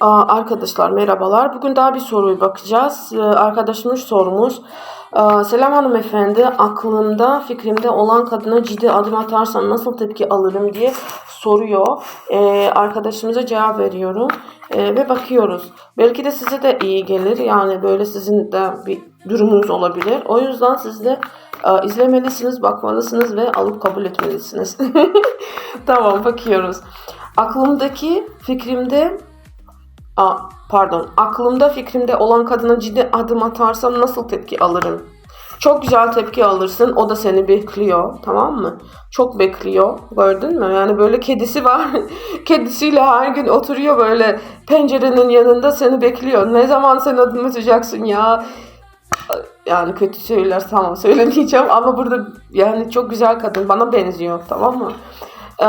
Arkadaşlar merhabalar. Bugün daha bir soruyu bakacağız. Ee, Arkadaşımız sormuş. Aa, Selam hanımefendi. Aklımda, fikrimde olan kadına ciddi adım atarsam nasıl tepki alırım diye soruyor. Ee, arkadaşımıza cevap veriyorum. Ee, ve bakıyoruz. Belki de size de iyi gelir. Yani böyle sizin de bir durumunuz olabilir. O yüzden siz de e, izlemelisiniz, bakmalısınız ve alıp kabul etmelisiniz. tamam bakıyoruz. Aklımdaki, fikrimde Aa, pardon. Aklımda fikrimde olan kadına ciddi adım atarsam nasıl tepki alırım? Çok güzel tepki alırsın. O da seni bekliyor. Tamam mı? Çok bekliyor. Gördün mü? Yani böyle kedisi var. Kedisiyle her gün oturuyor böyle pencerenin yanında seni bekliyor. Ne zaman sen adım atacaksın ya? Yani kötü şeyler tamam söylemeyeceğim ama burada yani çok güzel kadın bana benziyor tamam mı? Ee,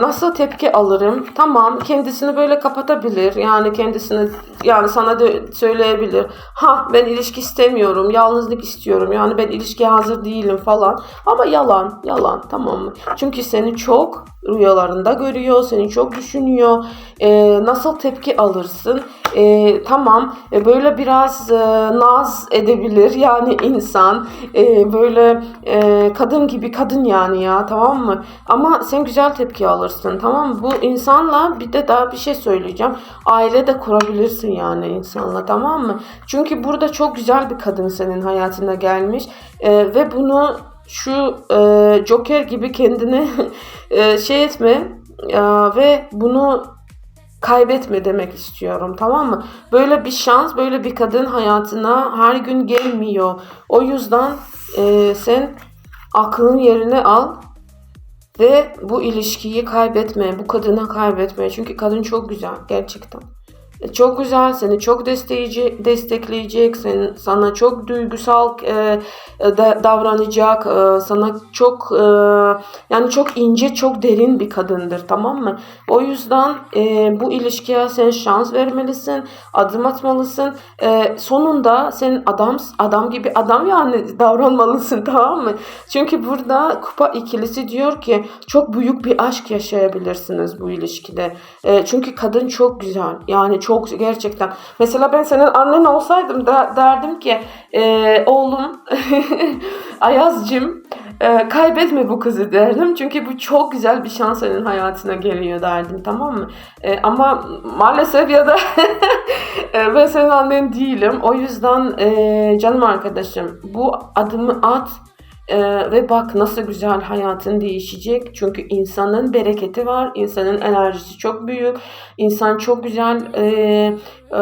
nasıl tepki alırım? Tamam, kendisini böyle kapatabilir. Yani kendisini yani sana da söyleyebilir. Ha ben ilişki istemiyorum, yalnızlık istiyorum. Yani ben ilişkiye hazır değilim falan. Ama yalan, yalan tamam mı? Çünkü seni çok rüyalarında görüyor, seni çok düşünüyor. Ee, nasıl tepki alırsın? Ee, tamam, e, böyle biraz e, naz edebilir yani insan. E, böyle e, kadın gibi kadın yani ya tamam mı? Ama sen güzel tepki alırsın tamam mı? Bu insanla bir de daha bir şey söyleyeceğim. Aile de kurabilirsin yani insanla tamam mı? Çünkü burada çok güzel bir kadın senin hayatına gelmiş E, ve bunu şu e, Joker gibi kendini e, şey etme e, ve bunu kaybetme demek istiyorum tamam mı? Böyle bir şans, böyle bir kadın hayatına her gün gelmiyor. O yüzden e, sen aklın yerine al ve bu ilişkiyi kaybetme, bu kadını kaybetme. Çünkü kadın çok güzel gerçekten. E, Çok güzel, seni çok destekleyici, destekleyecek, sen, sana çok duygusal e, e, da- davranacak, e, sana çok e, yani çok ince, çok derin bir kadındır, tamam mı? O yüzden e, bu ilişkiye sen şans vermelisin, adım atmalısın. E, sonunda sen adam adam gibi adam yani davranmalısın, tamam mı? Çünkü burada kupa ikilisi diyor ki çok büyük bir aşk yaşayabilirsiniz bu ilişkide. E, çünkü kadın çok güzel. Yani çok gerçekten. Mesela ben senin annen olsaydım da derdim ki e, oğlum Ayaz'cım e, kaybetme bu kızı derdim. Çünkü bu çok güzel bir şans senin hayatına geliyor derdim tamam mı? E, ama maalesef ya da e, ben senin annen değilim. O yüzden e, canım arkadaşım bu adımı at ee, ve bak nasıl güzel hayatın değişecek. Çünkü insanın bereketi var. insanın enerjisi çok büyük. İnsan çok güzel e, e,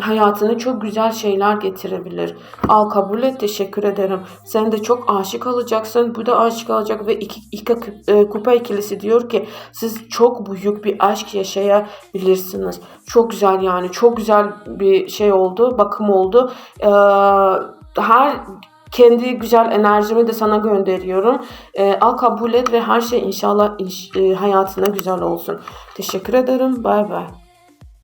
hayatına çok güzel şeyler getirebilir. Al kabul et. Teşekkür ederim. Sen de çok aşık olacaksın. Bu da aşık olacak ve iki, iki e, kupa ikilisi diyor ki siz çok büyük bir aşk yaşayabilirsiniz. Çok güzel yani. Çok güzel bir şey oldu. Bakım oldu. Ee, her kendi güzel enerjimi de sana gönderiyorum. Ee, al kabul et ve her şey inşallah iş- e, hayatına güzel olsun. Teşekkür ederim. Bay bay.